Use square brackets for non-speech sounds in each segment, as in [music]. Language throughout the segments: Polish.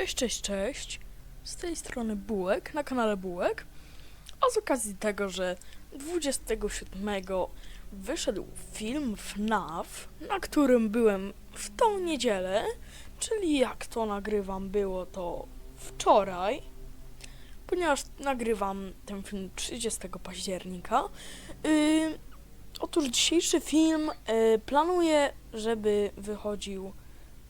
Cześć, cześć, cześć. Z tej strony Bułek, na kanale Bułek. A z okazji tego, że 27 wyszedł film FNAF, na którym byłem w tą niedzielę, czyli jak to nagrywam było to wczoraj, ponieważ nagrywam ten film 30 października. Yy, otóż dzisiejszy film yy, planuję, żeby wychodził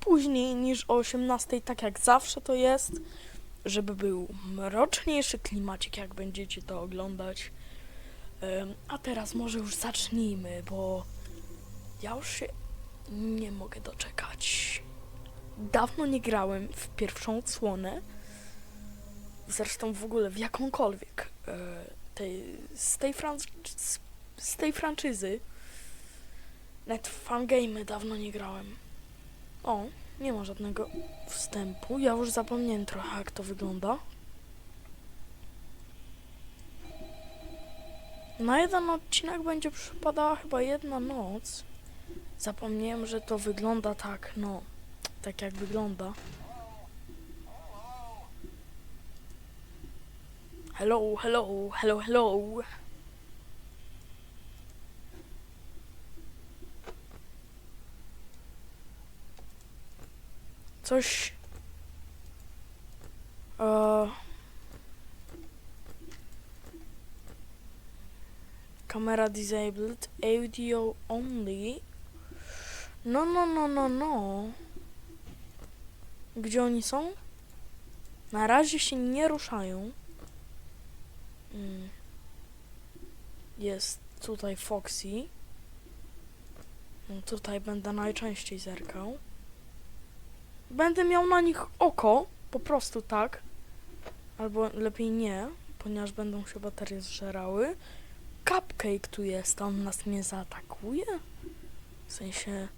później niż o 18, tak jak zawsze to jest, żeby był mroczniejszy klimacik, jak będziecie to oglądać. A teraz może już zacznijmy, bo ja już się nie mogę doczekać. Dawno nie grałem w pierwszą odsłonę, zresztą w ogóle w jakąkolwiek e, tej, z, tej z tej franczyzy. Nawet w fangame dawno nie grałem. O, nie ma żadnego wstępu. Ja już zapomniałem trochę, jak to wygląda. Na jeden odcinek będzie przypadała chyba jedna noc. Zapomniałem, że to wygląda tak, no, tak jak wygląda. Hello, hello, hello, hello. Coś. E... Kamera disabled, audio only. No, no, no, no, no. Gdzie oni są? Na razie się nie ruszają. Mm. Jest tutaj Foxy. No, tutaj będę najczęściej zerkał. Będę miał na nich oko, po prostu tak. Albo lepiej nie, ponieważ będą się baterie zżerały. Cupcake tu jest, on nas nie zaatakuje? W sensie,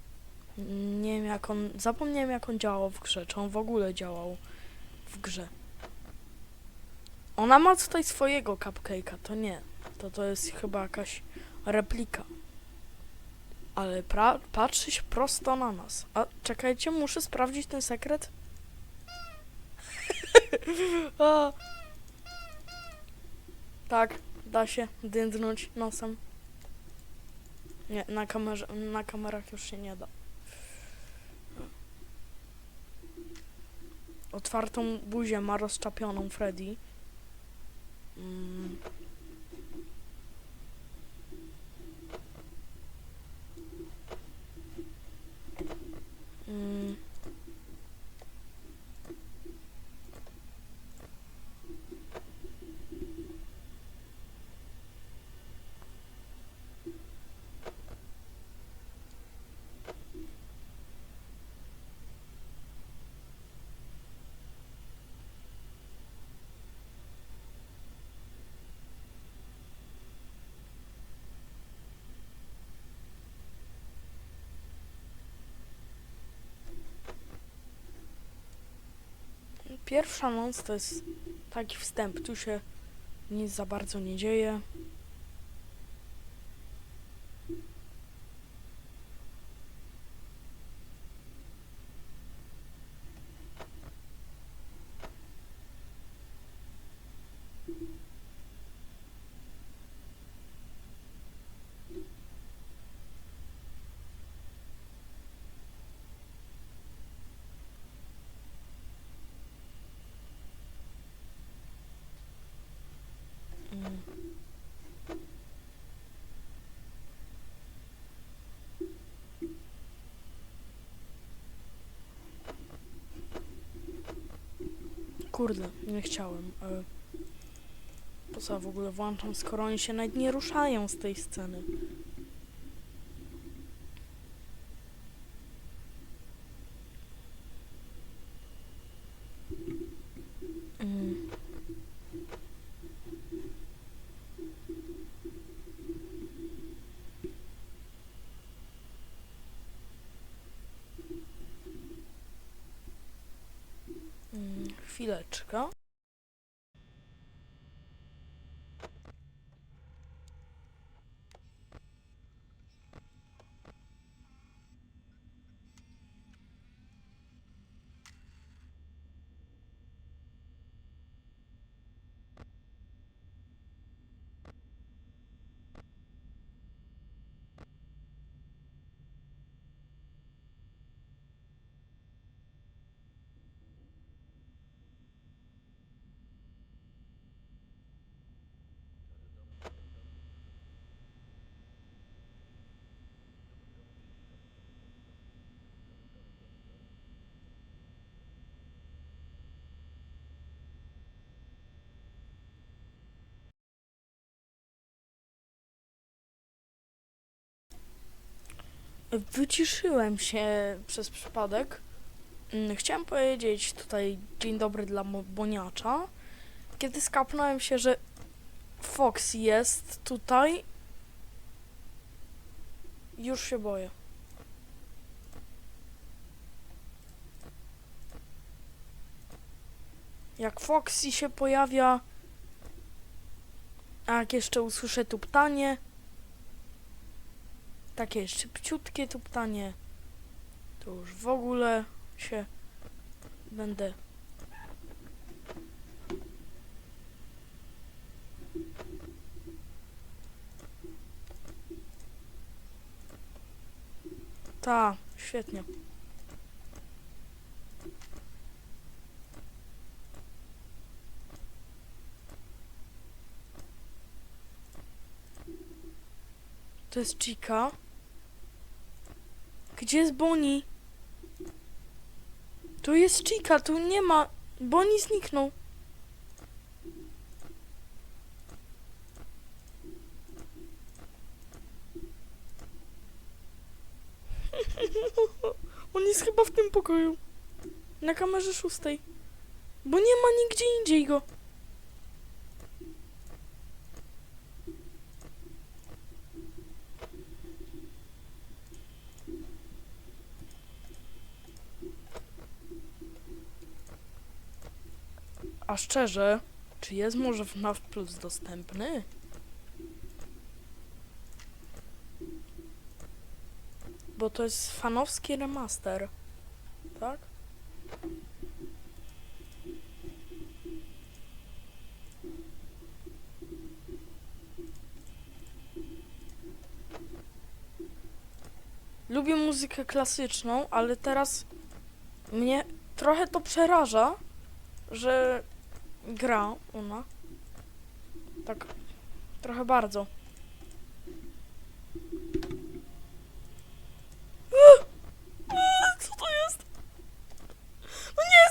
nie wiem jak on, zapomniałem jak on działał w grze, czy on w ogóle działał w grze. Ona ma tutaj swojego cupcake'a, to nie. To to jest chyba jakaś replika. Ale pra- patrzy się prosto na nas. A czekajcie, muszę sprawdzić ten sekret. [laughs] A. Tak, da się dyndnąć nosem. Nie, na, kamerze, na kamerach już się nie da. Otwartą buzię ma rozczapioną Freddy. Mm. Pierwsza noc to jest taki wstęp. Tu się nic za bardzo nie dzieje. Mm. Kurde, nie chciałem. E, po co ja w ogóle włączam, skoro oni się nawet nie ruszają z tej sceny? Mm. Mm, Chwileczkę. Wyciszyłem się przez przypadek. Mm, Chciałem powiedzieć tutaj dzień dobry dla Boniacza. Kiedy skapnąłem się, że Fox jest tutaj, już się boję. Jak Foxy się pojawia, a jak jeszcze usłyszę tuptanie, takie szybciutkie tuptanie, to już w ogóle się będę Ta, świetnie. To jest Chica. Gdzie jest Bonnie? Tu jest Chica, tu nie ma. Bonnie zniknął. [laughs] On jest chyba w tym pokoju. Na kamerze szóstej. Bo nie ma nigdzie indziej go. A szczerze, czy jest może FNAF Plus dostępny? Bo to jest fanowski remaster, tak? Lubię muzykę klasyczną, ale teraz mnie trochę to przeraża, że gra ona. Tak, trochę bardzo. Co to jest? No nie!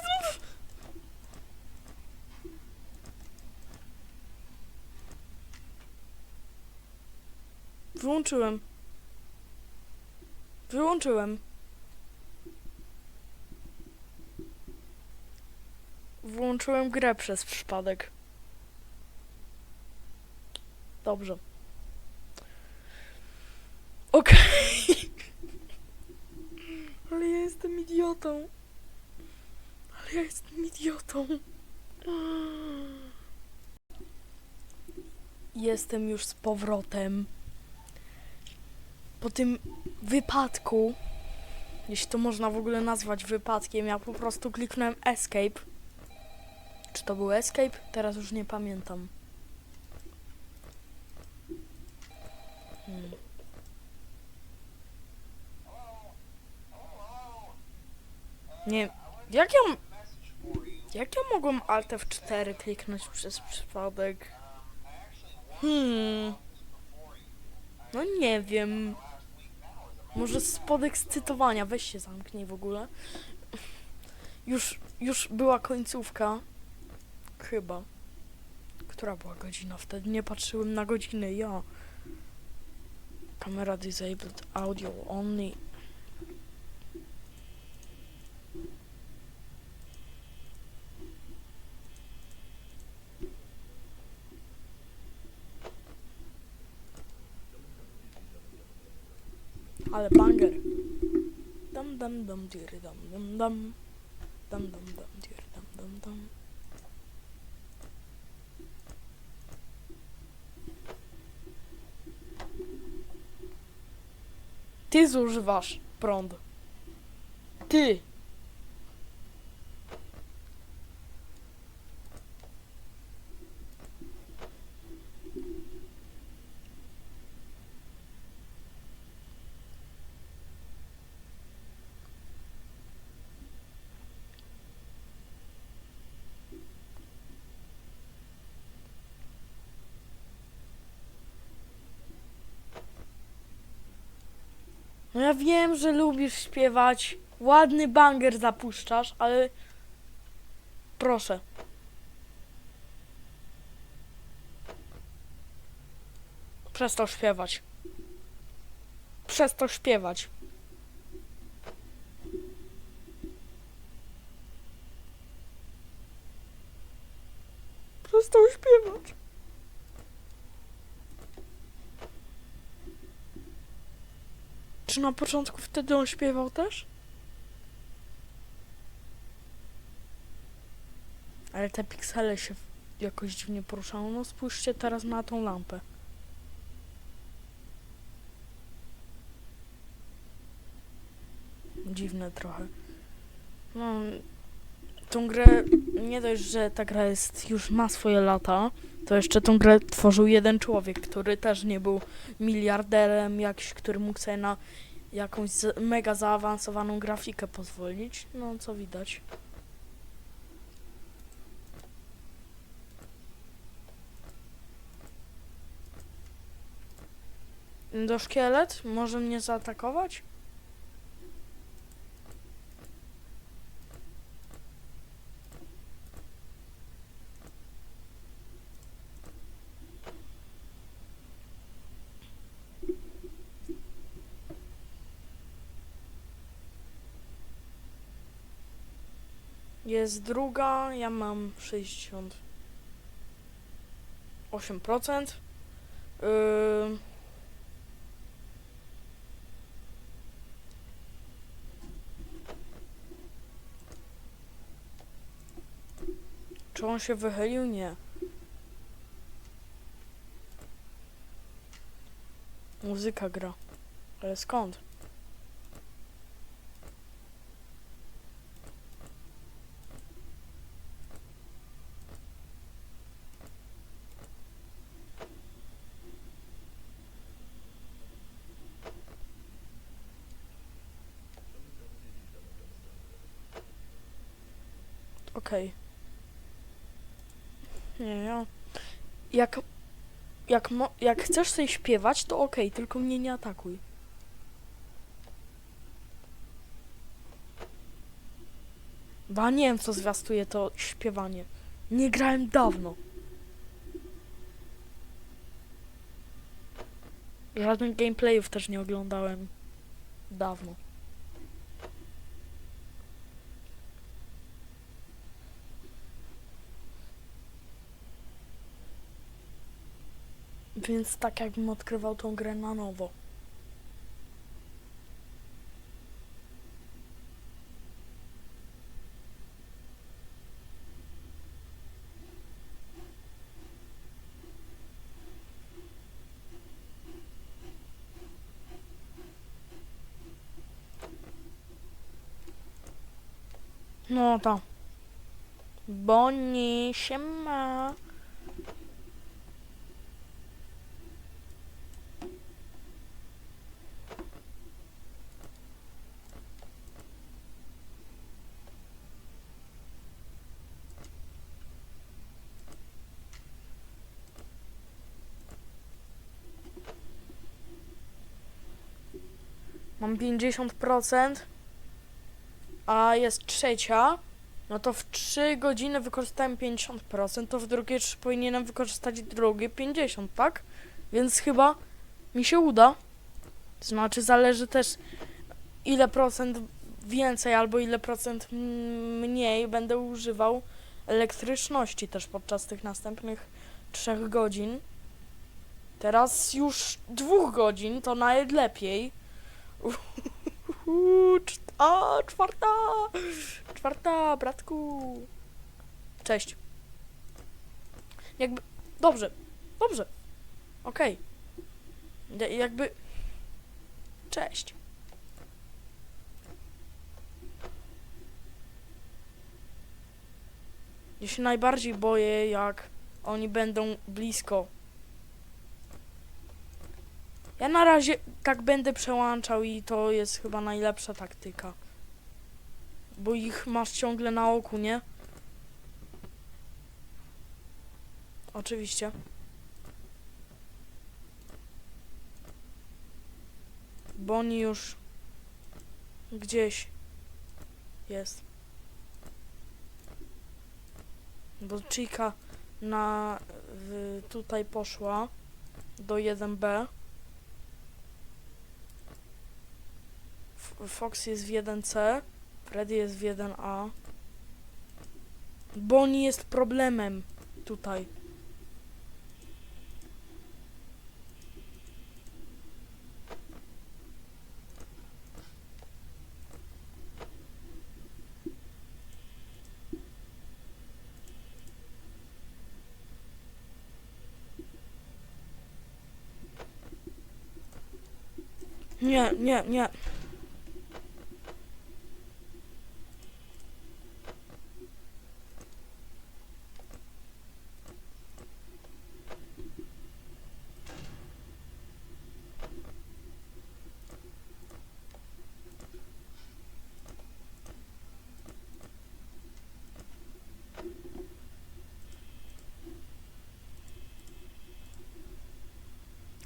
Wyłączyłem. Wyłączyłem. Włączyłem grę przez przypadek. Dobrze. Okej. [laughs] Ale ja jestem idiotą. Ale ja jestem idiotą. Jestem już z powrotem. Po tym wypadku, jeśli to można w ogóle nazwać wypadkiem, ja po prostu kliknąłem escape. Czy to był escape? Teraz już nie pamiętam. Hmm. Nie, jak ja... Jak ja mogłem Alt F4 kliknąć przez przypadek? Hmm... No nie wiem. Może z podekscytowania, weź się zamknij w ogóle. Już, już była końcówka. Chyba. Która była godzina wtedy? Nie patrzyłem na godziny, ja. Kamera disabled, audio only. Ale banger. Dam dam dam dir dam dam dam. Dam dam dam dir dam dam dam. tesouros vós Pronto. T. No ja wiem, że lubisz śpiewać. Ładny banger zapuszczasz, ale proszę. Przestał śpiewać. Przestał śpiewać. Przestał śpiewać. Czy na początku wtedy on śpiewał też? Ale te piksele się jakoś dziwnie poruszają. No spójrzcie teraz na tą lampę. Dziwne trochę. No, tą grę, nie dość, że ta gra jest, już ma swoje lata, to jeszcze tą grę tworzył jeden człowiek, który też nie był miliarderem jakiś, który mógł sobie na jakąś mega zaawansowaną grafikę pozwolić. No, co widać. Do szkielet? Może mnie zaatakować? Jest druga, ja mam 68%. Yy... Czy on się wychylił? Nie. Muzyka gra. Ale skąd? Okej. Nie, ja... Jak... Jak, jak chcesz sobie śpiewać, to okej, tylko mnie nie atakuj. Ba nie wiem, co zwiastuje to śpiewanie. Nie grałem dawno. Żadnych gameplayów też nie oglądałem dawno. Więc tak jakbym odkrywał tą grę na nowo. No to. Boni się ma. Mam 50%, a jest trzecia, no to w 3 godziny wykorzystałem 50%, to w drugie 3 powinienem wykorzystać drugie 50%, tak? Więc chyba mi się uda. Znaczy zależy też ile procent więcej albo ile procent mniej będę używał elektryczności też podczas tych następnych 3 godzin. Teraz już dwóch godzin, to nawet lepiej. A, czwarta! Czwarta, bratku! Cześć. Jakby... Dobrze, dobrze. Okej. Ja- Jakby... Cześć. Ja się najbardziej boję, jak oni będą blisko. Ja na razie tak będę przełączał i to jest chyba najlepsza taktyka. Bo ich masz ciągle na oku, nie? Oczywiście. Bo oni już gdzieś jest. Bo Chica na tutaj poszła do 1B. Fox jest w 1C, Freddy jest w 1A. Bonnie jest problemem tutaj. Nie, nie, nie.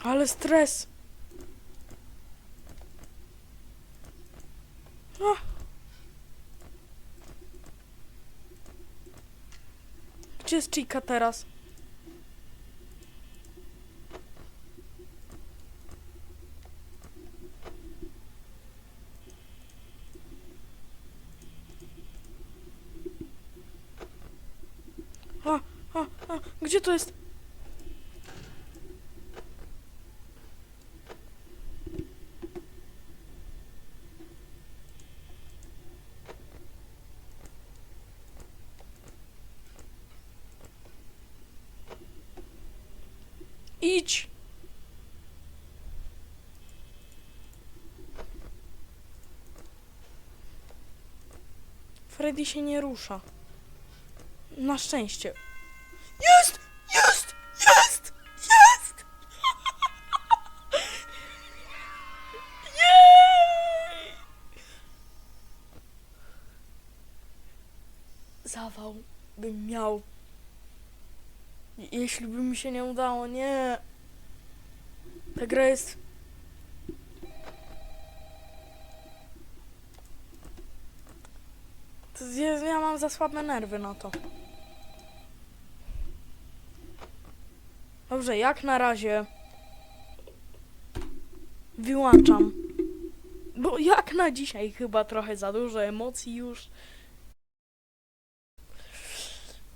Ale stres. Ah. Gdzie jest Chica teraz? A, a, a, gdzie to jest? Idź! Freddy się nie rusza. Na szczęście. Jest! Jest! Jest! Jest! [laughs] Jej! Zawał bym miał. Jeśli by mi się nie udało, nie. Ta gra jest. To jest ja mam za słabe nerwy na to. Dobrze, jak na razie wyłączam. Bo jak na dzisiaj chyba trochę za dużo emocji już.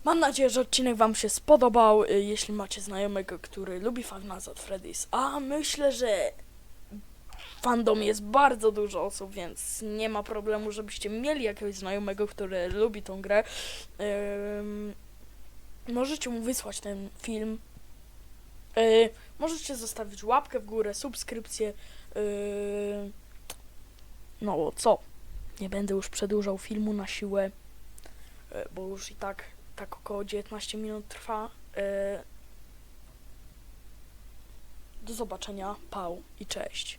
Mam nadzieję, że odcinek Wam się spodobał. y, Jeśli macie znajomego, który lubi Five Nights at Freddy's, a myślę, że fandom jest bardzo dużo osób, więc nie ma problemu, żebyście mieli jakiegoś znajomego, który lubi tą grę. Możecie mu wysłać ten film. Y, możecie zostawić łapkę w górę, subskrypcję. y, no co? Nie będę już przedłużał filmu na siłę, y, bo już i tak tak około 19 minut trwa. E, Do zobaczenia, pał i cześć.